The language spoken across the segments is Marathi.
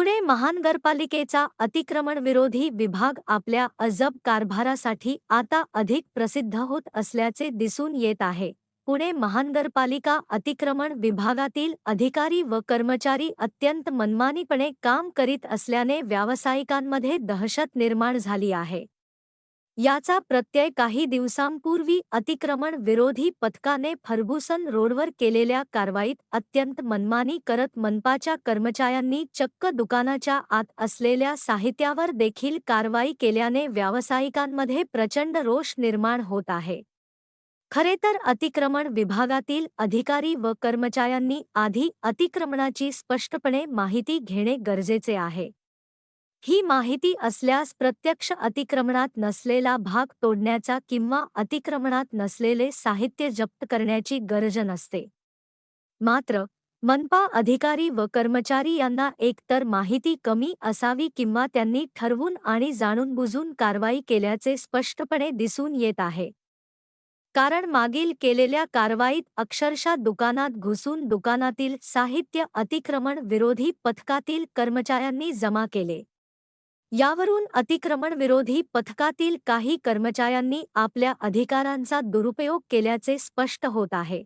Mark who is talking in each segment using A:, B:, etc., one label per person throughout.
A: पुणे महानगरपालिकेचा अतिक्रमण विरोधी विभाग आपल्या अजब कारभारासाठी आता अधिक प्रसिद्ध होत असल्याचे दिसून येत आहे. पुणे महानगरपालिका अतिक्रमण विभागातील अधिकारी व कर्मचारी अत्यंत मनमानीपणे काम करीत असल्याने व्यावसायिकांमध्ये दहशत निर्माण झाली आहे. याचा प्रत्यय काही दिवसांपूर्वी अतिक्रमण विरोधी पथकाने फर्गुसन रोडवर केलेल्या कारवाईत अत्यंत मनमानी करत मनपाच्या कर्मचाऱ्यांनी चक्क दुकानाच्या आत असलेल्या साहित्यावर देखील कारवाई केल्याने व्यावसायिकांमध्ये प्रचंड रोष निर्माण होत आहे. खरे तर अतिक्रमण विभागातील अधिकारी व कर्मचाऱ्यांनी आधी अतिक्रमणाची स्पष्टपणे माहिती घेणे गरजेचे आहे. ही माहिती असल्यास प्रत्यक्ष अतिक्रमणात नसलेला भाग तोडण्याचा किंवा अतिक्रमणात नसलेले साहित्य जप्त करण्याची गरज नसते. मात्र मनपा अधिकारी व कर्मचारी यांना एकतर माहिती कमी असावी किंवा त्यांनी ठरवून आणि जाणून बुजून कारवाई केल्याचे स्पष्टपणे दिसून येत आहे. कारण मागील केलेल्या कारवाईत अक्षरशः दुकानात घुसून दुकानातील साहित्य अतिक्रमण विरोधी पथकातील कर्मचाऱ्यांनी जमा केले. यावरून अतिक्रमण विरोधी पथकातील काही कर्मचाऱ्यांनी आपल्या अधिकारांचा दुरुपयोग केल्याचे स्पष्ट होत आहे.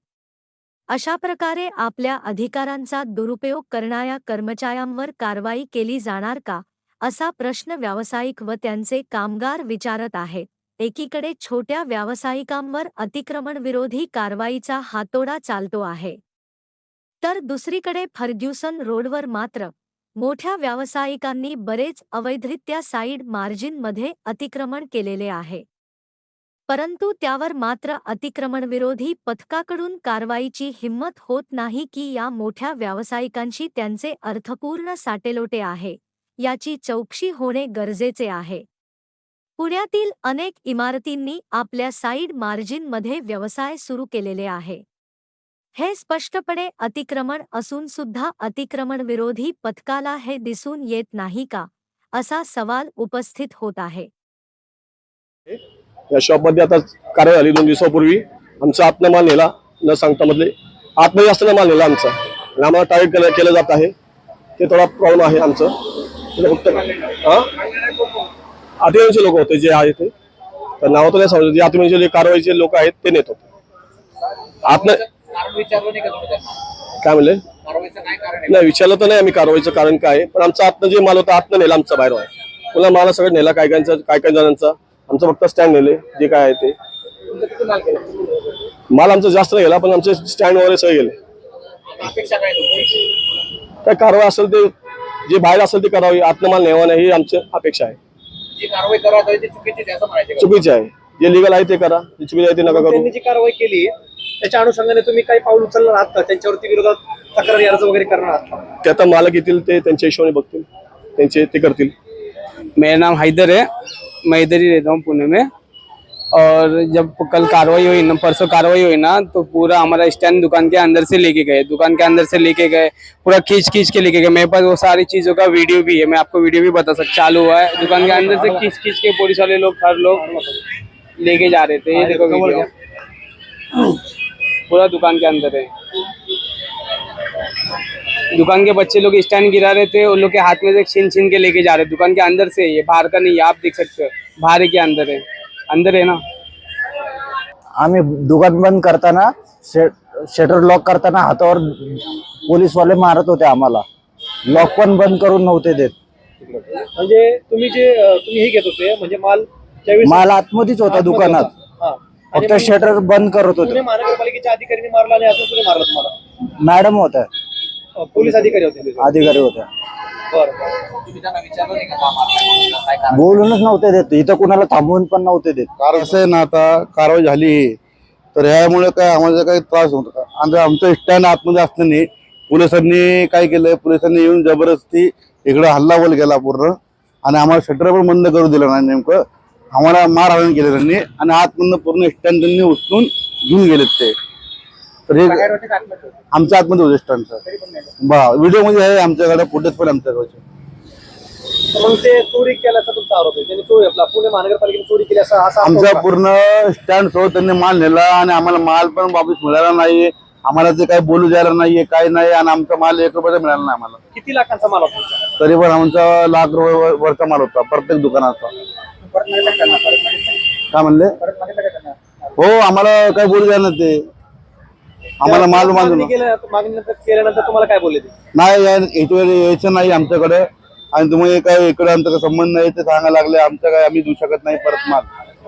A: अशा प्रकारे आपल्या अधिकारांचा दुरुपयोग करणाऱ्या कर्मचाऱ्यांवर कारवाई केली जाणार का असा प्रश्न व्यावसायिक व त्यांचे कामगार विचारत आहेत. एकीकडे छोट्या व्यावसायिकांवर अतिक्रमण विरोधी कारवाईचा हातोडा चालतो आहे. तर दुसरीकडे फर्ग्युसन रोडवर मात्र मोठ्या व्यावसायिकांनी बरेच अवैधरित्या साईड मार्जिनमध्ये अतिक्रमण केलेले आहे. परंतु त्यावर मात्र अतिक्रमणविरोधी पथकाकडून कारवाईची हिंमत होत नाही की या मोठ्या व्यावसायिकांशी त्यांचे अर्थपूर्ण साटेलोटे आहे याची चौकशी होणे गरजेचे आहे. पुण्यातील अनेक इमारतींनी आपल्या साईड मार्जिनमध्ये व्यवसाय सुरू केलेले आहे. हे स्पष्टपणे अतिक्रमण असून सुद्धा अतिक्रमण विरोधी पथकाला हे दिसून येत नाही का? असा सवाल उपस्थित होत आहे.
B: या शॉपमध्ये आता कारवाई झाली दोन दिवसापूर्वी. आमचा आतनं माल नेला न सांगता मधले. आतमध्ये असताना माल नेला आमचा. आणि आम्हाला टार्गेट केलं जात आहे. ते थोडा प्रॉब्लेम आहे आमचं. फक्त हा? लोक होते जे आहे ते. तर नाव तर नाही समजत जे आठवणीचे जे कारवाईचे लोक आहेत ते नेत होते. आतनं काय म्हणले?
C: काय
B: नाही विचारलं तर नाही आम्ही कारवाईचं कारण काय पण आमचं आतनं जे माल होता आतनं नेला आमचा बाहेर आहे पुन्हा माल सगळं नेला काय कायचा काय काय जणांचा. आमचं फक्त स्टँड नेले जे काय आहे ते.
C: माल
B: आमचा जास्त नाही गेला पण आमचे स्टँड वगैरे सगळे गेले.
C: काय
B: काय कारवाई असेल ते जे बाहेर असेल ते करावी. आतनं माल न्यावा नाही ही आमची अपेक्षा आहे.
C: चुकीची आहे
B: जे लिगल आहे ते करा. चुकीचे आहे ते नका करू.
D: जी कारवाई केली त्याच्या अनुषंगाने तुम्ही काही पाऊल उचलणार आहात का? त्यांच्यावरती विरोधात तक्रारी अर्ज वगैरे करणार आहात का?
B: ते आता मालक येतील ते त्यांच्या हिशोबाने बघतील. त्यांचे ते करतील.
E: मेरा नाम हैदर है। मैं इधर ही रहता हूँ पुणे में। और जब कल कार्रवाई हुई ना परसों कार्रवाई हुई ना तो पूरा हमारा स्टैंड दुकान के अंदर से लेके गए। दुकान के अंदर से लेके गए पूरा खींच खींच के लेके गए। मेरे पास वो सारी चीजों का वीडियो भी है मैं आपको वीडियो भी बता सकता चालू हुआ है। दुकान के अंदर से खींच खींच के पुलिस वाले लोग हर लोग लेके जा रहे थे। ये देखो वीडियो। पूरा दुकान के अंदर है। दुकान के बच्चे लोग स्टैंड गिरा रहे थे उन लोग के हाथ में से छीन छीन के लेके जा रहे दुकान के अंदर से ये बाहर का नहीं आप देख सकते हो। बाहर के अंदर है। अंदर है ना?
F: आम्ही दुकान बंद करताना शे शटर लॉक करताना हातावर पोलीसवाले मारत होते आम्हाला. लॉक पण बंद करून नव्हते देत.
D: म्हणजे तुम्ही जे अं, तुम्ही हे घेत होते म्हणजे माल
F: माल आतमध्येच होता दुकानात. फक्त शटर बंद करत
D: पुणे
F: होते
D: महानगरपालिकेच्या अधिकाऱ्यांनी मारला आणि असं मारलं तुम्हाला?
F: मॅडम होत्या.
D: अं, पोलीस अधिकारी होते तिथे.
F: अधिकारी होत्या.
D: बरं बरं.
F: बोलूनच नव्हते देत. इथं कुणाला थांबवून पण नव्हते देत.
G: कारण असं आहे ना आता कारवाई झाली. तर ह्यामुळे काय आम्हाला काही त्रास होतो का आणि आमचं स्टँड आतमध्ये असताना पोलिसांनी काय केलं? पोलिसांनी येऊन जबरदस्ती इकडे हल्लाबोल केला पूर्ण. आणि आम्हाला शटर पण बंद करू दिलं नाही नेमकं. आम्हाला मारहाण केलं त्यांनी आणि आतमधनं पूर्ण स्टँड त्यांनी उचलून घेऊन गेलेत ते. तर हे
C: काय होते का आतमध्ये?
G: आमच्या आतमध्ये होते स्टँडचं बा व्हिडिओमध्ये आहे आमच्याकडे फुटेज पण आमच्याकडे
D: तर मग ते चोरी केल्याचा तुमचा आरोप आहे. त्यांनी चोरी आपला पुणे महानगरपालिकेने चोरी केली असा असा आरोप
G: आमचा
D: का?
G: पूर्ण स्टँड सोबत त्यांनी माल नेला आणि आम्हाला माल पण वापस मिळाला नाही. आम्हाला ते काही बोलू द्यायला नाहीये काय नाही आणि आमचा माल एक रुपयाचा मिळाला नाही आम्हाला.
D: किती लाखांचा माल होता? तुमचा?
G: तरी पण आमचा लाख रुपये वर- वरचा माल होता प्रत्येक दुकानाचा. काय म्हणले? हो आम्हाला काय बोलू द्या ना ते. आम्हाला माल
D: मागणीनंतर केल्यानंतर तुम्हाला काय बोलले
G: नाही यायचं नाही आमच्याकडे. आणि तुम्ही काय इकडे आमचा काही संबंध नाही ते सांगायला लागले. आमचं काय आम्ही देऊ शकत नाही परत माल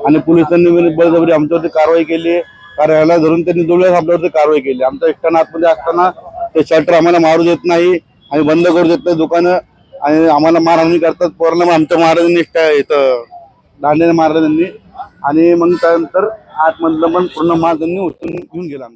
G: आणि पोलिसांनी बळजबरी आमच्यावरती कारवाई केली. कार्यालयाला धरून त्यांनी दोन आपल्यावरती कारवाई केली. आमच्या इष्टानं आतमध्ये असताना ते शटर आम्हाला मारू देत नाही. आणि बंद करू देत नाही दुकानं. आणि आम्हाला मारहाणी करतात. पोरांना आमच्या महाराजांनी इष्ट इथं दांड्याने मारलं त्यांनी. आणि मग त्यानंतर आतमधलं पण पूर्ण माल त्यांनी उचलून घेऊन गेला